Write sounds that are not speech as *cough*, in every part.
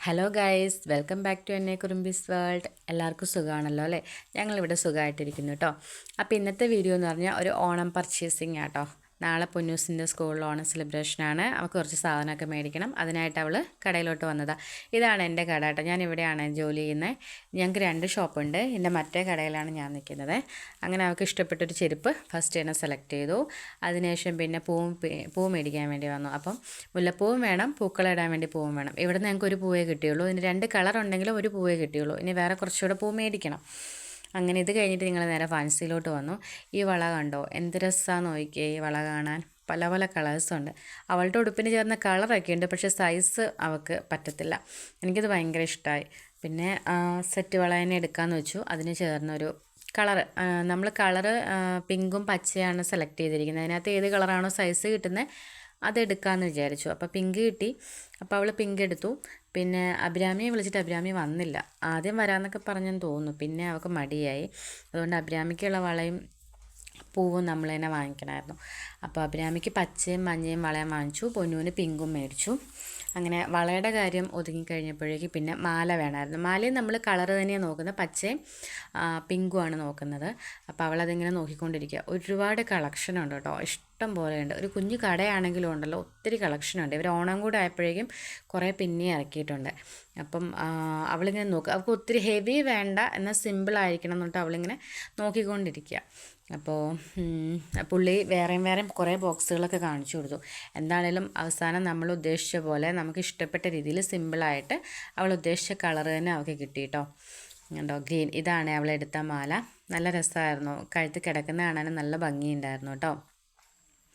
Hello guys welcome back to എന്നെ കുറുമ്പീസ് world എല്ലാവർക്കും സുഖമാണല്ലോ അല്ലേ? ഞങ്ങളിവിടെ സുഖമായിട്ടിരിക്കുന്നു കേട്ടോ. അപ്പോൾ ഇന്നത്തെ വീഡിയോ എന്ന് പറഞ്ഞാൽ ഒരു ഓണം പർച്ചേസിങ് ആട്ടോ. നാളെ പൊന്നൂസിന്റെ സ്കൂളിൽ ഓണം സെലിബ്രേഷനാണ്. അവൾക്ക് കുറച്ച് സാധനമൊക്കെ മേടിക്കണം. അതിനായിട്ട് അവൾ കടയിലോട്ട് വന്നതാണ് ഇതാണ് എന്റെ കട കേട്ടോ. ഞാൻ ഇവിടെയാണ് ജോലി ചെയ്യുന്നത്. ഞങ്ങൾക്ക് രണ്ട് ഷോപ്പുണ്ട്. എന്റെ മറ്റേ കടയിലാണ് ഞാൻ നിൽക്കുന്നത്. അങ്ങനെ അവൾക്ക് ഇഷ്ടപ്പെട്ടൊരു ചെരുപ്പ് ഫസ്റ്റ് തന്നെ സെലക്ട് ചെയ്തു. അതിനുശേഷം പിന്നെ പൂവും പൂ മേടിക്കാൻ വേണ്ടി വന്നു. അപ്പം മുല്ലപ്പൂവും വേണം പൂക്കളിടാൻ വേണ്ടി പൂവും വേണം. ഇവിടെ ഞങ്ങൾക്ക് ഒരു പൂവേ കിട്ടിയുള്ളൂ. ഇതിന് രണ്ട് കളർ ഉണ്ടെങ്കിലും ഒരു പൂവേ കിട്ടിയുള്ളൂ. ഇനി വേറെ കുറച്ചുകൂടെ പൂ മേടിക്കണം. അങ്ങനെ ഇത് കഴിഞ്ഞിട്ട് നിങ്ങൾ നേരെ ഫാൻസിയിലോട്ട് വന്നു. ഈ വള കണ്ടോ? എന്ത് രസമാണെന്ന് നോക്കിയേ ഈ വള കാണാൻ. പല പല കളേഴ്സുണ്ട് അവളുടെ ഉടുപ്പിന് ചേർന്ന കളറൊക്കെ ഉണ്ട് പക്ഷേ സൈസ് അവൾക്ക് പറ്റത്തില്ല. എനിക്കത് ഭയങ്കര ഇഷ്ടമായി പിന്നെ സെറ്റ് വള തന്നെ എടുക്കാമെന്ന് വെച്ചു. അതിന് ചേർന്നൊരു കളർ നമ്മൾ കളറ് പിങ്കും പച്ചയാണ് സെലക്ട് ചെയ്തിരിക്കുന്നത്. അതിനകത്ത് ഏത് കളറാണോ സൈസ് കിട്ടുന്നത് അതെടുക്കാമെന്ന് വിചാരിച്ചു. അപ്പോൾ പിങ്ക് കിട്ടി. അപ്പോൾ അവൾ പിങ്ക് എടുത്തു. പിന്നെ അഭിരാമിയെ വിളിച്ചിട്ട് അഭിരാമി വന്നില്ല. ആദ്യം വരാമെന്നൊക്കെ പറഞ്ഞെന്ന് തോന്നുന്നു. പിന്നെ അവൾക്ക് മടിയായി. അതുകൊണ്ട് അഭിരാമിക്കുള്ള വളയും പൂവും നമ്മൾ തന്നെ വാങ്ങിക്കണമായിരുന്നു. അപ്പോൾ അഭിരാമിക്ക് പച്ചയും മഞ്ഞയും വളയും വാങ്ങിച്ചു. പൊന്നൂന് പിങ്കും മേടിച്ചു. അങ്ങനെ വളയുടെ കാര്യം ഒതുങ്ങി ഒതുങ്ങിക്കഴിഞ്ഞപ്പോഴേക്ക് പിന്നെ മാല വേണമായിരുന്നു. മാലയും നമ്മൾ കളർ തന്നെയാണ് നോക്കുന്നത്. പച്ചയും പിങ്കുമാണ് നോക്കുന്നത്. അപ്പോൾ അവളതിങ്ങനെ നോക്കിക്കൊണ്ടിരിക്കുക. ഒരുപാട് കളക്ഷൻ ഉണ്ട് കേട്ടോ. ഇഷ്ടം പോലെയുണ്ട്. ഒരു കുഞ്ഞു കടയാണെങ്കിലും ഉണ്ടല്ലോ ഒത്തിരി കളക്ഷനുണ്ട് ഇവർ ഓണം കൂടെ ആയപ്പോഴേക്കും കുറേ പിന്നെ ഇറക്കിയിട്ടുണ്ട്. അപ്പം അവളിങ്ങനെ നോക്കുക അവൾക്ക് ഒത്തിരി ഹെവി വേണ്ട എന്നാൽ സിമ്പിൾ ആയിരിക്കണം എന്നിട്ട് അവളിങ്ങനെ നോക്കിക്കൊണ്ടിരിക്കുക അപ്പോൾ പുള്ളി വേറെയും വേറെയും കുറേ ബോക്സുകളൊക്കെ കാണിച്ചു കൊടുത്തു. എന്താണേലും അവസാനം നമ്മൾ ഉദ്ദേശിച്ച പോലെ നമുക്ക് ഇഷ്ടപ്പെട്ട രീതിയിൽ സിമ്പിളായിട്ട് അവൾ ഉദ്ദേശിച്ച കളർ തന്നെ അവൾക്ക് കിട്ടി കേട്ടോ കണ്ടോ ഗ്രീൻ ഇതാണ് അവളെടുത്ത മാല. നല്ല രസമായിരുന്നു. കഴുത്ത് കിടക്കുന്ന കാണാനും നല്ല ഭംഗിയുണ്ടായിരുന്നു കേട്ടോ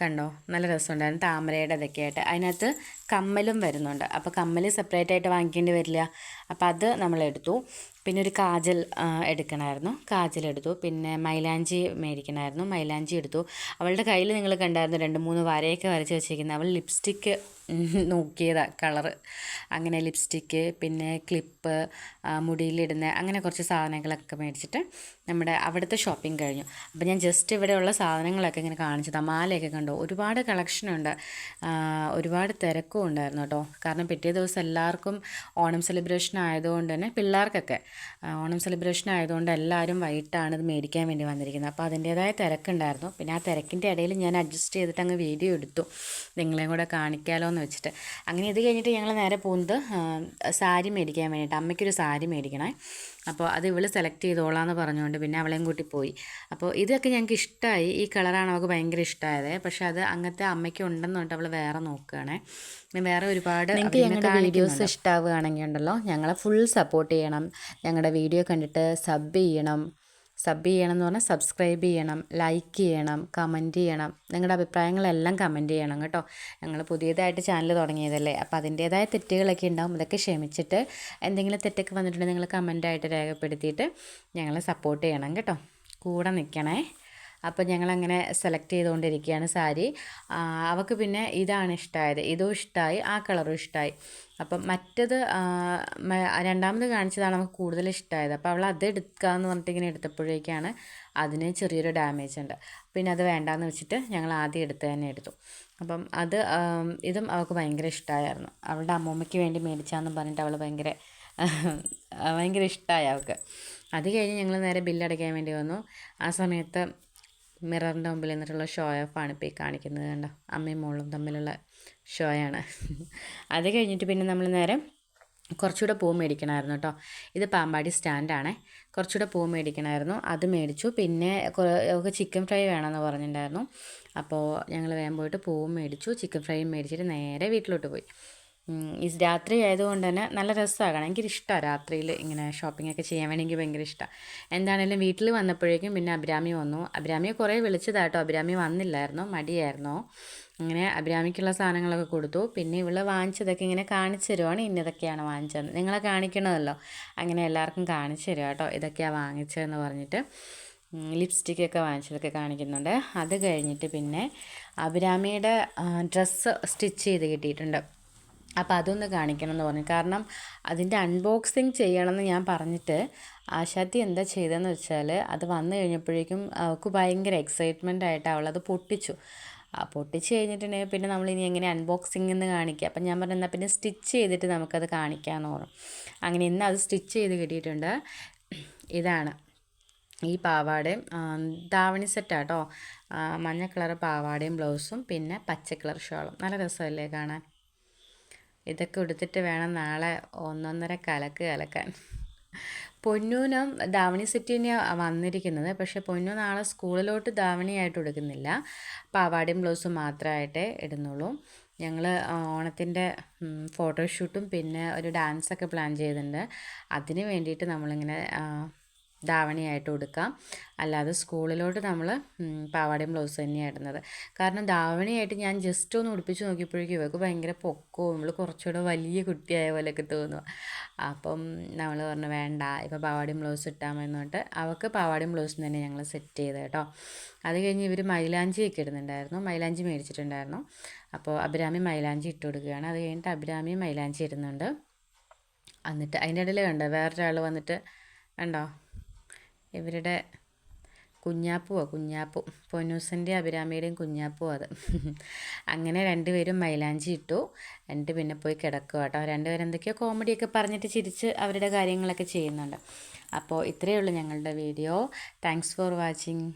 കണ്ടോ? നല്ല രസമുണ്ടായിരുന്നു താമരയുടെ ഇതൊക്കെ ആയിട്ട്. അതിനകത്ത് കമ്മലും വരുന്നുണ്ട്. അപ്പോൾ കമ്മൽ സെപ്പറേറ്റ് ആയിട്ട് വാങ്ങിക്കേണ്ടി വരില്ല. അപ്പോൾ അത് നമ്മളെടുത്തു പിന്നെ ഒരു കാജൽ എടുക്കണമായിരുന്നു കാജൽ എടുത്തു. പിന്നെ മൈലാഞ്ചി മേടിക്കണമായിരുന്നു മൈലാഞ്ചി എടുത്തു. അവളുടെ കയ്യിൽ നിങ്ങൾ കണ്ടായിരുന്നു രണ്ട് മൂന്ന് വരയൊക്കെ വരച്ച് വെച്ചിരിക്കുന്നത്. അവൾ ലിപ്സ്റ്റിക്ക് നോക്കിയതാ കളറ്. അങ്ങനെ ലിപ്സ്റ്റിക്ക് പിന്നെ ക്ലിപ്പ് മുടിയിലിടുന്ന അങ്ങനെ കുറച്ച് സാധനങ്ങളൊക്കെ മേടിച്ചിട്ട് നമ്മുടെ അവിടുത്തെ ഷോപ്പിംഗ് കഴിഞ്ഞു. അപ്പോൾ ഞാൻ ജസ്റ്റ് ഇവിടെയുള്ള സാധനങ്ങളൊക്കെ ഇങ്ങനെ കാണിച്ചതാണ് മാലയൊക്കെ കണ്ടു. ഒരുപാട് കളക്ഷനുണ്ട് ഒരുപാട് തിരക്കും ഉണ്ടായിരുന്നു കേട്ടോ. കാരണം പിറ്റേ ദിവസം എല്ലാവർക്കും ഓണം സെലിബ്രേഷൻ ആയതുകൊണ്ട് തന്നെ പിള്ളേർക്കൊക്കെ ഓണം സെലിബ്രേഷൻ ആയതുകൊണ്ട് എല്ലാവരും വൈകിട്ടാണ് ഇത് മേടിക്കാൻ വേണ്ടി വന്നിരിക്കുന്നത്. അപ്പോൾ അതിന്റേതായ തിരക്കുണ്ടായിരുന്നു. പിന്നെ ആ തിരക്കിന്റെ ഇടയിൽ ഞാൻ അഡ്ജസ്റ്റ് ചെയ്തിട്ട് അങ്ങ് വീഡിയോ എടുത്തു. നിങ്ങളെയും കൂടെ കാണിക്കാമല്ലോ എന്ന് വെച്ചിട്ട്. അങ്ങനെ ഇത് കഴിഞ്ഞിട്ട് ഞങ്ങൾ നേരെ പോകുന്നത് സാരി മേടിക്കാൻ വേണ്ടിയിട്ട്. അമ്മയ്ക്കൊരു സാരി മേടിക്കണേ. അപ്പോൾ അത് ഇവൾ സെലക്ട് ചെയ്തോളാന്ന് പറഞ്ഞുകൊണ്ട് പിന്നെ അവളെയും കൂട്ടി പോയി. അപ്പോൾ ഇതൊക്കെ ഞങ്ങൾക്ക് ഇഷ്ടമായി ഈ കളറാണ് അവൾക്ക് ഭയങ്കര ഇഷ്ടമായത് പക്ഷേ അത് അങ്ങനത്തെ അമ്മയ്ക്ക് ഉണ്ടെന്ന് പറഞ്ഞിട്ട് അവൾ വേറെ നോക്കുകയാണേ. വേറെ ഒരുപാട് നിങ്ങൾക്ക് ഞങ്ങളുടെ വീഡിയോസ് ഇഷ്ടമാവുകയാണെങ്കിൽ ഉണ്ടല്ലോ ഞങ്ങളെ ഫുൾ സപ്പോർട്ട് ചെയ്യണം. ഞങ്ങളുടെ വീഡിയോ കണ്ടിട്ട് സബ് ചെയ്യണം. സബ് ചെയ്യണം എന്ന് പറഞ്ഞാൽ സബ്സ്ക്രൈബ് ചെയ്യണം ലൈക്ക് ചെയ്യണം കമന്റ് ചെയ്യണം. നിങ്ങളുടെ അഭിപ്രായങ്ങളെല്ലാം കമന്റ് ചെയ്യണം കേട്ടോ. ഞങ്ങൾ പുതിയതായിട്ട് ചാനൽ തുടങ്ങിയതല്ലേ. അപ്പോൾ അതിന്റേതായ തെറ്റുകളൊക്കെ ഉണ്ടാവും. ഇതൊക്കെ ക്ഷമിച്ചിട്ട് എന്തെങ്കിലും തെറ്റൊക്കെ വന്നിട്ടുണ്ടെങ്കിൽ നിങ്ങൾ കമന്റായിട്ട് രേഖപ്പെടുത്തിയിട്ട് ഞങ്ങളെ സപ്പോർട്ട് ചെയ്യണം കേട്ടോ. കൂടെ നിൽക്കണേ. അപ്പോൾ ഞങ്ങളങ്ങനെ സെലക്ട് ചെയ്തുകൊണ്ടിരിക്കുകയാണ് സാരി. അവൾക്ക് പിന്നെ ഇതാണ് ഇഷ്ടമായത് ഇതും ഇഷ്ടമായി ആ കളറും ഇഷ്ടമായി അപ്പം മറ്റത് രണ്ടാമത് കാണിച്ചതാണ് നമുക്ക് കൂടുതൽ ഇഷ്ടമായത് അപ്പോൾ അവൾ അത് എടുക്കാമെന്ന് പറഞ്ഞിട്ട് ഇങ്ങനെ എടുത്തപ്പോഴേക്കാണ് അതിന് ചെറിയൊരു ഡാമേജ് ഉണ്ട്. പിന്നെ അത് വേണ്ടാന്ന് വെച്ചിട്ട് ഞങ്ങൾ ആദ്യം എടുത്ത് തന്നെ എടുത്തു. അപ്പം അത് ഇതും അവൾക്ക് ഭയങ്കര ഇഷ്ടമായിരുന്നു അവളുടെ അമ്മൂമ്മയ്ക്ക് വേണ്ടി മേടിച്ചാന്ന് പറഞ്ഞിട്ട് അവൾ ഭയങ്കര ഭയങ്കര ഇഷ്ടമായി അവൾക്ക്. അത് കഴിഞ്ഞ് ഞങ്ങൾ നേരെ ബില്ലടയ്ക്കാൻ വേണ്ടി വന്നു. ആ സമയത്ത് മിററിന്റെ മുമ്പിൽ നിന്നിട്ടുള്ള ഷോ ഓഫാണ് ഇപ്പോൾ ഈ കാണിക്കുന്നത് കണ്ടോ? അമ്മയും മോളും തമ്മിലുള്ള ഷോയാണ് *laughs* അത് കഴിഞ്ഞിട്ട് പിന്നെ നമ്മൾ നേരെ കുറച്ചുകൂടെ പൂ മേടിക്കണമായിരുന്നു കേട്ടോ. ഇത് പാമ്പാടി സ്റ്റാൻഡാണ് കുറച്ചുകൂടെ പൂ മേടിക്കണമായിരുന്നു. അത് മേടിച്ചു. പിന്നെ ഒക്കെ ചിക്കൻ ഫ്രൈ വേണമെന്ന് പറഞ്ഞിട്ടുണ്ടായിരുന്നു. അപ്പോൾ ഞങ്ങൾ വേഗം പോയിട്ട് പൂവും മേടിച്ചു. ചിക്കൻ ഫ്രൈയും മേടിച്ചിട്ട് നേരെ വീട്ടിലോട്ട് പോയി. ഈ രാത്രി ആയതുകൊണ്ട് തന്നെ നല്ല രസമാകണം. എനിക്കിഷ്ടമാണ് രാത്രിയിൽ ഇങ്ങനെ ഷോപ്പിംഗ് ഒക്കെ ചെയ്യാൻ വേണ്ടി എനിക്ക് ഭയങ്കര ഇഷ്ടമാണ് എന്താണെങ്കിലും വീട്ടിൽ വന്നപ്പോഴേക്കും പിന്നെ അഭിരാമി വന്നു. അഭിരാമിയെ കുറേ വിളിച്ചതാട്ടോ. അഭിരാമി വന്നില്ലായിരുന്നു മടിയായിരുന്നു. അങ്ങനെ അഭിരാമിക്കുള്ള സാധനങ്ങളൊക്കെ കൊടുത്തു. പിന്നെ ഇവൾ വാങ്ങിച്ചതൊക്കെ ഇങ്ങനെ കാണിച്ചു തരുവാണ്. ഇന്നതൊക്കെയാണ് വാങ്ങിച്ചത്. നിങ്ങളെ കാണിക്കണമല്ലോ. അങ്ങനെ എല്ലാവർക്കും കാണിച്ചു തരുക കേട്ടോ. ഇതൊക്കെയാണ് വാങ്ങിച്ചതെന്ന് പറഞ്ഞിട്ട്. ലിപ്സ്റ്റിക്കൊക്കെ വാങ്ങിച്ചതൊക്കെ കാണിക്കുന്നുണ്ട്. അത് കഴിഞ്ഞിട്ട് പിന്നെ അഭിരാമിയുടെ ഡ്രസ്സ് സ്റ്റിച്ച് ചെയ്ത് കിട്ടിയിട്ടുണ്ട്. അപ്പോൾ അതൊന്ന് കാണിക്കണം എന്ന് പറഞ്ഞു. കാരണം അതിന്റെ അൺബോക്സിങ് ചെയ്യണമെന്ന് ഞാൻ പറഞ്ഞിട്ട് ആശാത്തി എന്താ ചെയ്തതെന്ന് വെച്ചാൽ അത് വന്നു കഴിഞ്ഞപ്പോഴേക്കും അവൾക്ക് ഭയങ്കര എക്സൈറ്റ്മെന്റ് ആയിട്ട് അവളത് പൊട്ടിച്ചു. പൊട്ടിച്ച് കഴിഞ്ഞിട്ടുണ്ടെങ്കിൽ പിന്നെ നമ്മൾ ഇനി എങ്ങനെ അൺബോക്സിംഗ് എന്ന് കാണിക്കുക അപ്പം ഞാൻ പറഞ്ഞു എന്നാൽ പിന്നെ സ്റ്റിച്ച് ചെയ്തിട്ട് നമുക്കത് കാണിക്കാമെന്ന് പറഞ്ഞു. അങ്ങനെ ഇന്ന് അത് സ്റ്റിച്ച് ചെയ്ത് കിട്ടിയിട്ടുണ്ട്. ഇതാണ് ഈ പാവാടയും ദാവണി സെറ്റാട്ടോ മഞ്ഞ കളർ പാവാടയും ബ്ലൗസും പിന്നെ പച്ച കളർ ഷോളും. നല്ല രസമല്ലേ കാണാൻ? ഇതൊക്കെ എടുത്തിട്ട് വേണം നാളെ ഒന്നൊന്നര കലക്ക് കലക്കാൻ. പൊന്നൂനും ധാവണി സെറ്റ് തന്നെയാണ് വന്നിരിക്കുന്നത്. പക്ഷെ പൊന്നു നാളെ സ്കൂളിലോട്ട് ധാവണിയായിട്ട് എടുക്കുന്നില്ല പാവാടിയും ബ്ലൗസും മാത്രമായിട്ടേ ഇടുന്നുള്ളൂ. ഞങ്ങൾ ഓണത്തിന്റെ ഫോട്ടോഷൂട്ടും പിന്നെ ഒരു ഡാൻസൊക്കെ പ്ലാൻ ചെയ്തിട്ടുണ്ട്. അതിന് വേണ്ടിയിട്ട് നമ്മളിങ്ങനെ ധാവണിയായിട്ട് കൊടുക്കാം അല്ലാതെ സ്കൂളിലോട്ട് നമ്മൾ പാവാടയും ബ്ലൗസ് തന്നെയാണ് ഇടുന്നത്. കാരണം ധാവണിയായിട്ട് ഞാൻ ജസ്റ്റ് ഒന്ന് ഉടുപ്പിച്ച് നോക്കിയപ്പോഴേക്കും ഇവർക്ക് ഭയങ്കര പൊക്കവും നമ്മൾ കുറച്ചുകൂടെ വലിയ കുട്ടിയായ പോലെയൊക്കെ തോന്നുക അപ്പം നമ്മൾ പറഞ്ഞു വേണ്ട ഇപ്പോൾ പാവാടയും ബ്ലൗസ് എന്ന് പറഞ്ഞിട്ട് അവൾക്ക് പാവാടയും ബ്ലൗസും തന്നെ ഞങ്ങൾ സെറ്റ് ചെയ്ത് കേട്ടോ. അത് കഴിഞ്ഞ് ഇവർ മൈലാഞ്ചിയൊക്കെ ഇടുന്നുണ്ടായിരുന്നു. മൈലാഞ്ചി മേടിച്ചിട്ടുണ്ടായിരുന്നു. അപ്പോൾ അഭിരാമി മൈലാഞ്ചി ഇട്ട് കൊടുക്കുകയാണ്. അത് കഴിഞ്ഞിട്ട് അഭിരാമി മൈലാഞ്ചി ഇടുന്നുണ്ട്. എന്നിട്ട് അതിന്റെ ഇടയിൽ കണ്ടോ വേറൊരാൾ വന്നിട്ട് കണ്ടോ? ഇവരുടെ കുഞ്ഞാപ്പുവോ? കുഞ്ഞാപ്പു. പൊന്നൂസിന്റെ അഭിരാമിയുടെയും കുഞ്ഞാപ്പു അത്. അങ്ങനെ രണ്ടുപേരും മൈലാഞ്ചി ഇട്ടു. എന്നിട്ട് പിന്നെ പോയി കിടക്കുക കേട്ടോ. രണ്ടുപേരും എന്തൊക്കെയോ കോമഡിയൊക്കെ പറഞ്ഞിട്ട് ചിരിച്ച് അവരുടെ കാര്യങ്ങളൊക്കെ ചെയ്യുന്നുണ്ട്. അപ്പോൾ ഇത്രയേ ഉള്ളൂ ഞങ്ങളുടെ വീഡിയോ. Thanks for watching